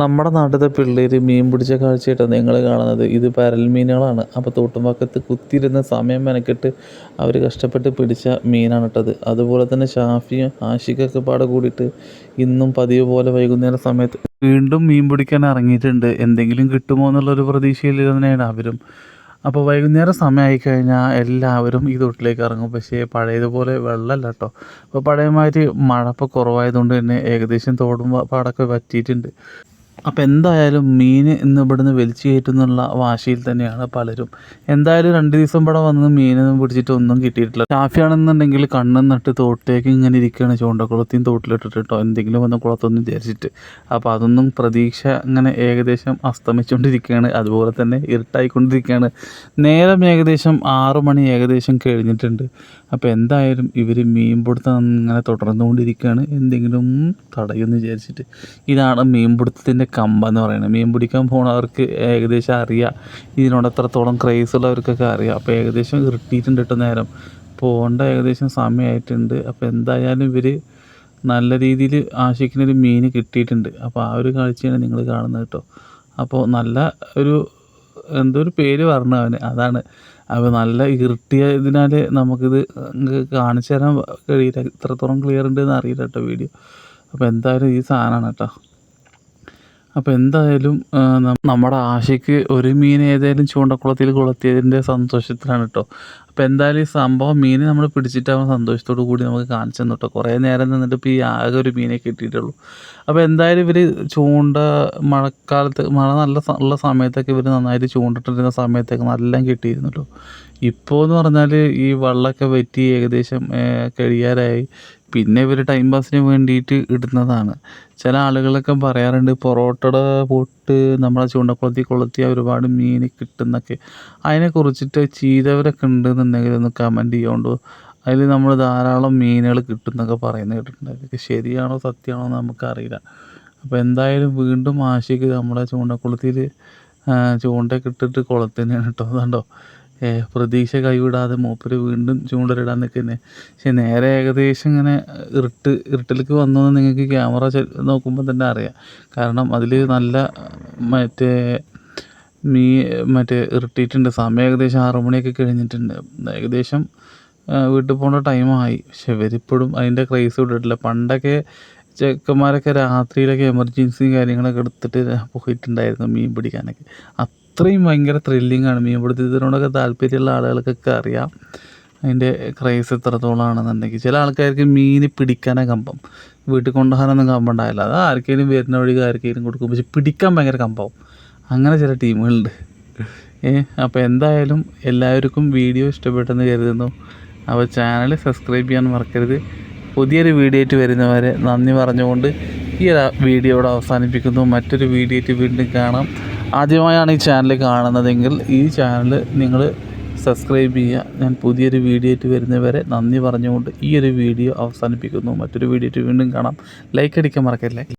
നമ്മുടെ നാട്ടിലത്തെ പിള്ളേർ മീൻ പിടിച്ച കാഴ്ചയായിട്ടാണ് നിങ്ങൾ കാണുന്നത്. ഇത് പരൽ മീനുകളാണ്. അപ്പോൾ തോട്ടുംപാക്കത്ത് കുത്തിയിരുന്ന സമയം മെനക്കെട്ട് അവർ കഷ്ടപ്പെട്ട് പിടിച്ച മീനാണ് ഇട്ടത് അതുപോലെ തന്നെ ഷാഫിയും ആഷിഖൊക്കെ പാടെ കൂടിയിട്ട് ഇന്നും പതിവ് പോലെ വൈകുന്നേര സമയത്ത് വീണ്ടും മീൻ പിടിക്കാൻ ഇറങ്ങിയിട്ടുണ്ട്. എന്തെങ്കിലും കിട്ടുമോ എന്നുള്ളൊരു പ്രതീക്ഷയിൽ തന്നെയാണ് അവരും. അപ്പോൾ വൈകുന്നേരം സമയമായി കഴിഞ്ഞാൽ എല്ലാവരും ഈ തൊട്ടിലേക്ക് ഇറങ്ങും. പക്ഷേ പഴയതുപോലെ വെള്ളമല്ല കേട്ടോ. അപ്പോൾ പഴയമാതിരി മഴ ഇപ്പോൾ കുറവായതുകൊണ്ട് തന്നെ ഏകദേശം തോടും പാടൊക്കെ വറ്റിയിട്ടുണ്ട്. അപ്പോൾ എന്തായാലും മീൻ ഇന്ന് ഇവിടുന്ന് വലിച്ചു കയറ്റുന്നുള്ള വാശിയിൽ തന്നെയാണ് പലരും. എന്തായാലും രണ്ട് ദിവസം ഇവിടെ വന്ന് മീനൊന്നും പിടിച്ചിട്ട് ഒന്നും കിട്ടിയിട്ടില്ല. ഷാഫിയാണെന്നുണ്ടെങ്കിൽ കണ്ണും നട്ട് തോട്ടിലേക്ക് ഇങ്ങനെ ഇരിക്കുകയാണ് ചൂണ്ടക്കുളത്തെയും തോട്ടിലിട്ടിട്ട് കേട്ടോ എന്തെങ്കിലും ഒന്ന് കുളത്തൊന്നും വിചാരിച്ചിട്ട്. അപ്പോൾ അതൊന്നും പ്രതീക്ഷ ഇങ്ങനെ ഏകദേശം അസ്തമിച്ചുകൊണ്ടിരിക്കുകയാണ് അതുപോലെ തന്നെ ഇരുട്ടായിക്കൊണ്ടിരിക്കുകയാണ്. നേരം ഏകദേശം ആറു മണി ഏകദേശം കഴിഞ്ഞിട്ടുണ്ട്. അപ്പോൾ എന്തായാലും ഇവർ മീൻ പിടുത്തം ഇങ്ങനെ തുടർന്നുകൊണ്ടിരിക്കുകയാണ്. എന്തെങ്കിലും തടയുമെന്ന് വിചാരിച്ചിട്ട്. ഇതാണ് മീൻ പിടുത്തത്തിന്റെ കമ്പ എന്ന് പറയുന്നത് മീൻ പിടിക്കാൻ പോണവർക്ക് ഏകദേശം അറിയാം. ഇതിനോട് എത്രത്തോളം ക്രേസ് ഉള്ളവർക്കൊക്കെ അറിയാം. അപ്പോൾ ഏകദേശം കിട്ടിയിട്ടുണ്ട് കേട്ടോ നേരം. പോകേണ്ട ഏകദേശം സമയമായിട്ടുണ്ട് അപ്പോൾ എന്തായാലും ഇവർ നല്ല രീതിയിൽ ആശിക്കുന്നൊരു മീൻ കിട്ടിയിട്ടുണ്ട്. അപ്പോൾ ആ ഒരു കാഴ്ചയാണ് നിങ്ങൾ കാണുന്നത് കേട്ടോ. അപ്പോൾ നല്ല ഒരു എന്തോ ഒരു പേര് പറഞ്ഞു അവന്. അതാണ്. അപ്പോൾ നല്ല ഇരുട്ടിയതിനാൽ നമുക്കിത് കാണിച്ചു തരാൻ കഴിയില്ല. ഇത്രത്തോളം ക്ലിയർ ഉണ്ടെന്ന് അറിയില്ല കേട്ടോ വീഡിയോ അപ്പോൾ എന്തായാലും ഈ സാധനമാണ് കേട്ടോ. അപ്പോൾ എന്തായാലും നമ്മുടെ ആശയ്ക്ക് ഒരു മീൻ ഏതായാലും ചൂണ്ടക്കുളത്തിൽ കുളത്തിയതിന്റെ സന്തോഷത്തിലാണ് കേട്ടോ അപ്പോൾ എന്തായാലും ഈ സംഭവം മീൻ നമ്മൾ പിടിച്ചിട്ടാവുമ്പോൾ സന്തോഷത്തോടു കൂടി നമുക്ക് കാണിച്ചു തന്നു കേട്ടോ കുറേ നേരം നിന്നിട്ട് ഇപ്പോൾ ഈ ആകെ ഒരു മീനെ കിട്ടിയിട്ടുള്ളൂ. അപ്പോൾ എന്തായാലും ഇവർ ചൂണ്ട മഴക്കാലത്ത് മഴ നല്ല ഉള്ള സമയത്തൊക്കെ ഇവർ നന്നായിട്ട് ചൂണ്ടിട്ടിരുന്ന സമയത്തൊക്കെ നല്ല കിട്ടിയിരുന്നുള്ളൂ ഇപ്പോൾ എന്ന് പറഞ്ഞാൽ ഈ വെള്ളമൊക്കെ വറ്റി ഏകദേശം കഴിയാറായി. പിന്നെ ഇവർ ടൈം പാസിന് വേണ്ടിയിട്ട് ഇടുന്നതാണ്. ചില ആളുകളൊക്കെ പറയാറുണ്ട് പൊറോട്ടയുടെ പൊട്ട് നമ്മളെ ചൂണ്ടക്കുളത്തിൽ കൊളുത്തി ഒരുപാട് മീൻ കിട്ടുന്നൊക്കെ. അതിനെ കുറിച്ചിട്ട് ചെയ്തവരൊക്കെ ഉണ്ടെന്നുണ്ടെങ്കിൽ ഒന്ന് കമന്റ് ചെയ്യുകൊണ്ട് അതിൽ നമ്മൾ ധാരാളം മീനുകൾ കിട്ടുന്നൊക്കെ പറയുന്നത് കേട്ടിട്ടുണ്ട്. അതൊക്കെ ശരിയാണോ സത്യമാണോ എന്ന് നമുക്കറിയില്ല. അപ്പോൾ എന്തായാലും വീണ്ടും ആശയ്ക്ക് നമ്മുടെ ചൂണ്ടക്കുളത്തിൽ ചൂണ്ടയൊക്കെ ഇട്ടിട്ട് കുളത്ത് കേട്ടോ. അതുകൊണ്ടോ പ്രതീക്ഷ കൈവിടാതെ മൂപ്പര് വീണ്ടും ചൂണ്ടലിടാൻ നിൽക്കുന്നത് പക്ഷെ നേരെ ഏകദേശം ഇങ്ങനെ ഇരുട്ട് ഇരുട്ടിലേക്ക് വന്നു നിങ്ങൾക്ക് ക്യാമറ നോക്കുമ്പോൾ തന്നെ അറിയാം. കാരണം അതിൽ നല്ല മറ്റേ മീ മറ്റേ ഇരുട്ടിയിട്ടുണ്ട്. സമയം ഏകദേശം ആറു മണിയൊക്കെ കഴിഞ്ഞിട്ടുണ്ട്. ഏകദേശം വീട്ടിൽ പോകേണ്ട ടൈമായി പക്ഷെ ഇവരിപ്പോഴും അതിന്റെ ക്രൈസ് വിട്ടിട്ടില്ല പണ്ടൊക്കെ ചെക്കന്മാരൊക്കെ രാത്രിയിലൊക്കെ എമർജൻസി കാര്യങ്ങളൊക്കെ എടുത്തിട്ട് പോയിട്ടുണ്ടായിരുന്നു മീൻ പിടിക്കാനൊക്കെ. അത്രയും ഭയങ്കര ആണ് മീൻ പിടുത്തത്തിനോടൊക്കെ താല്പര്യമുള്ള ആളുകൾക്കൊക്കെ അറിയാം. അതിന്റെ ക്രൈസ് എത്രത്തോളം ആണെന്നുണ്ടെങ്കിൽ ചില ആൾക്കാർക്ക് മീൻ പിടിക്കാനേ കമ്പം. വീട്ടിൽ കൊണ്ടുപോകാനൊന്നും കമ്പം ഉണ്ടാവില്ല. അത് ആർക്കെങ്കിലും വരുന്ന വഴിക്ക് ആർക്കെങ്കിലും കൊടുക്കും. പക്ഷെ പിടിക്കാൻ ഭയങ്കര കമ്പാവും അങ്ങനെ ചില ടീമുകളുണ്ട്. ഏ അപ്പോൾ എന്തായാലും എല്ലാവർക്കും വീഡിയോ ഇഷ്ടപ്പെട്ടെന്ന് കരുതുന്നു. അപ്പോൾ ചാനൽ സബ്സ്ക്രൈബ് ചെയ്യാൻ മറക്കരുത്. പുതിയൊരു വീഡിയോ ആയിട്ട് വരുന്നവരെ നന്ദി പറഞ്ഞുകൊണ്ട് ഈ ഒരു വീഡിയോ ഇവിടെ അവസാനിപ്പിക്കുന്നു. മറ്റൊരു വീഡിയോ ആയിട്ട് വീണ്ടും കാണാം. ആദ്യമായാണ് ഈ ചാനൽ കാണുന്നതെങ്കിൽ ഈ ചാനൽ നിങ്ങൾ സബ്സ്ക്രൈബ് ചെയ്യുക. ഞാൻ പുതിയൊരു വീഡിയോ ആയിട്ട് വരുന്നവരെ നന്ദി പറഞ്ഞുകൊണ്ട് ഈ ഒരു വീഡിയോ അവസാനിപ്പിക്കുന്നു. മറ്റൊരു വീഡിയോ ആയിട്ട് വീണ്ടും കാണാം. ലൈക്ക് അടിക്കാൻ മറക്കല്ലേ?